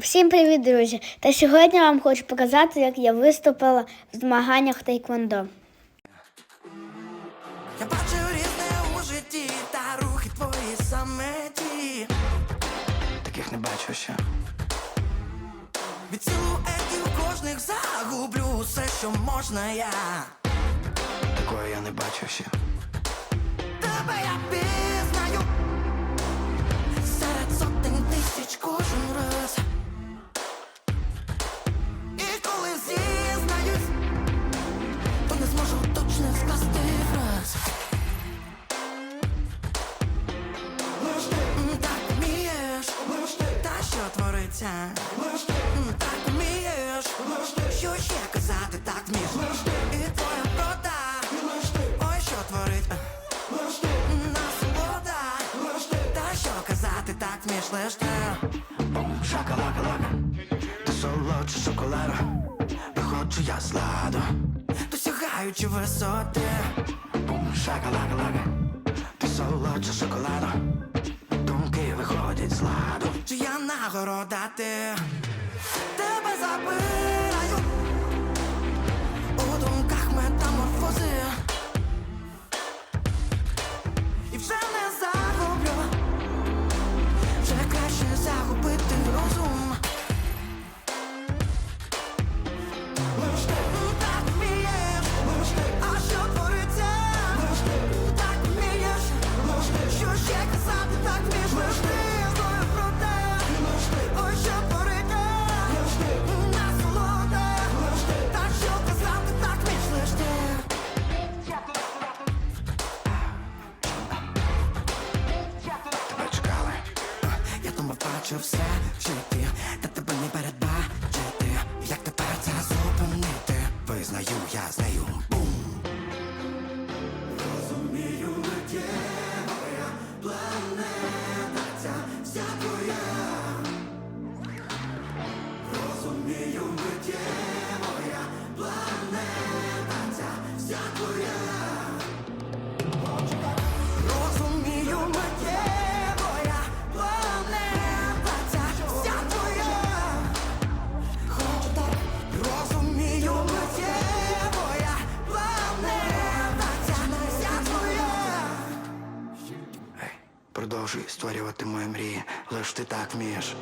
Всім привіт, друзі! Та сьогодні я вам хочу показати, як я виступила в змаганнях Тейквондо. Я бачу різне у житті, та рухи твої саме ті. Таких не бачу ще. Від силуетів кожних загублю все, що можна я. Такої я не бачу ще. Твориться? Так вмієш, що ще казати, так вмієш. І твоя врода, ой, що творить? М, Насолода, та що казати, так вмієш лиш ти. Шакалака-лака, ти солодше шоколаду, виходжу я з ладу, досягаючи висоти. Шакалака-лака, ти солодше шоколаду, Чи я нагорода ти? Тебе забираю думав, бачив все в житті, продовжуй створювати мої мрії, лиш ти так вмієш.